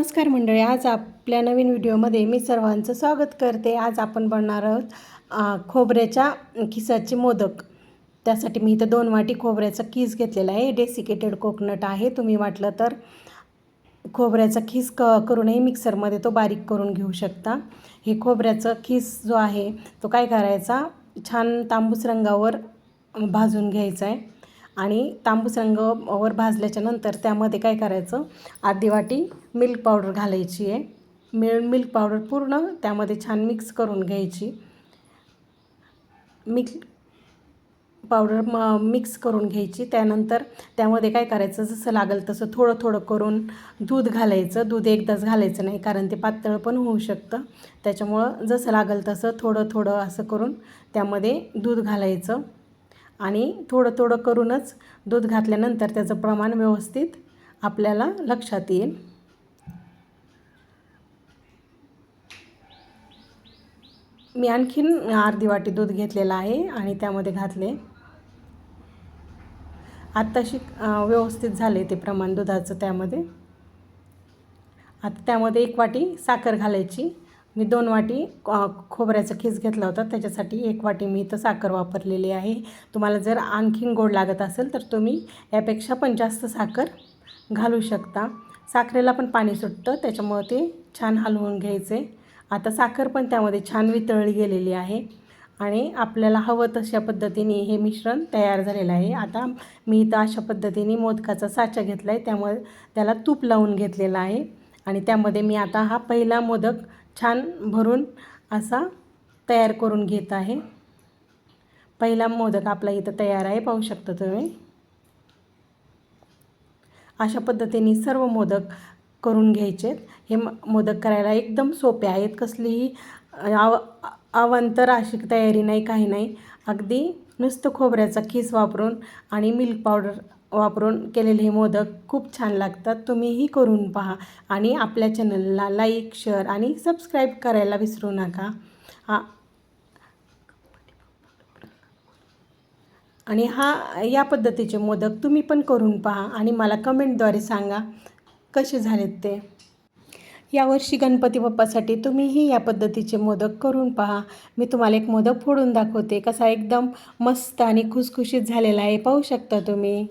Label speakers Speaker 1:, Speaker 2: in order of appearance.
Speaker 1: नमस्कार मंडळी आज आपल्या नवीन व्हिडिओमध्ये मी सर्वांचं स्वागत करते. आज आपण बनणार आहोत खोबऱ्याच्या खिसाचे मोदक. त्यासाठी मी इथं दोन वाटी खोबऱ्याचा खीस घेतलेला आहे. डेसिकेटेड कोकोनट आहे. तुम्ही वाटलं तर खोबऱ्याचा खीस क करूनही मिक्सरमध्ये तो बारीक करून घेऊ शकता. हे खोबऱ्याचं खीस जो आहे तो काय करायचा? छान तांबूस रंगावर भाजून घ्यायचा आहे. आणि तांबूस रंगावर भाजल्याच्या नंतर त्यामध्ये काय करायचं? अर्धी वाटी मिल्क पावडर घालायची आहे. मिळ मिल्क पावडर पूर्ण त्यामध्ये छान मिक्स करून घ्यायची. मिक्स पावडर म मिक्स करून घ्यायची. त्यानंतर त्यामध्ये काय करायचं? जसं लागेल तसं थोडं थोडं करून दूध घालायचं. दूध एकदाच घालायचं नाही कारण ते पातळ पण होऊ शकतं. त्याच्यामुळं जसं लागेल तसं थोडं थोडं असं करून त्यामध्ये दूध घालायचं. आणि थोडं थोडं करूनच दूध घातल्यानंतर त्याचं प्रमाण व्यवस्थित आपल्याला लक्षात येईल. मी आणखीन अर्धी वाटी दूध घेतलेलं आहे आणि त्यामध्ये घातले. आत्ताशी व्यवस्थित झाले ते प्रमाण दुधाचं त्यामध्ये. आता त्यामध्ये एक वाटी साखर घालायची. मी दोन वाटी खोबऱ्याचा खीस घेतला होता. त्याच्यासाठी एक वाटी मी इथं साखर वापरलेली आहे. तुम्हाला जर आणखीन गोड लागत असेल तर तुम्ही यापेक्षा पण जास्त साखर घालू शकता. साखरेला पण पाणी सुटतं त्याच्यामुळं ते छान हलवून घ्यायचे. आता साखर पण त्यामध्ये छान वितळली गेलेली आहे आणि आपल्याला हवं तशा पद्धतीने हे मिश्रण तयार झालेलं आहे. आता मी इथं अशा पद्धतीने मोदकाचा साचा घेतला आहे त्यामुळे त्याला तूप लावून घेतलेला आहे आणि त्यामध्ये मी आता हा पहिला मोदक छान भरून असा तयार करून घेत आहे. पहिला मोदक आपला इथं तयार आहे पाहू शकता तुम्ही. अशा पद्धतीने सर्व मोदक करून घ्यायचे हे म मोदक करायला एकदम सोपे आहेत. कसलीही आव अवांतर अशी तयारी नाही काही नाही. अगदी नुसतं खोबऱ्याचा खीस वापरून आणि मिल्क पावडर वापरून केलेले हे मोदक खूप छान लागतात. तुम्हीही करून पहा आणि आपल्या चॅनलला लाईक शेअर आणि सबस्क्राईब करायला विसरू नका. हा. आणि हा या पद्धतीचे मोदक तुम्ही पण करून पहा आणि मला कमेंटद्वारे सांगा कसे झालेत ते. यावर्षी गणपती बाप्पासाठी तुम्हीही या पद्धतीचे मोदक करून पहा. मी तुम्हाला एक मोदक फोडून दाखवते. कसा एकदम मस्त आणि खुसखुशीत झालेला आहे. पाहू शकता तुम्ही.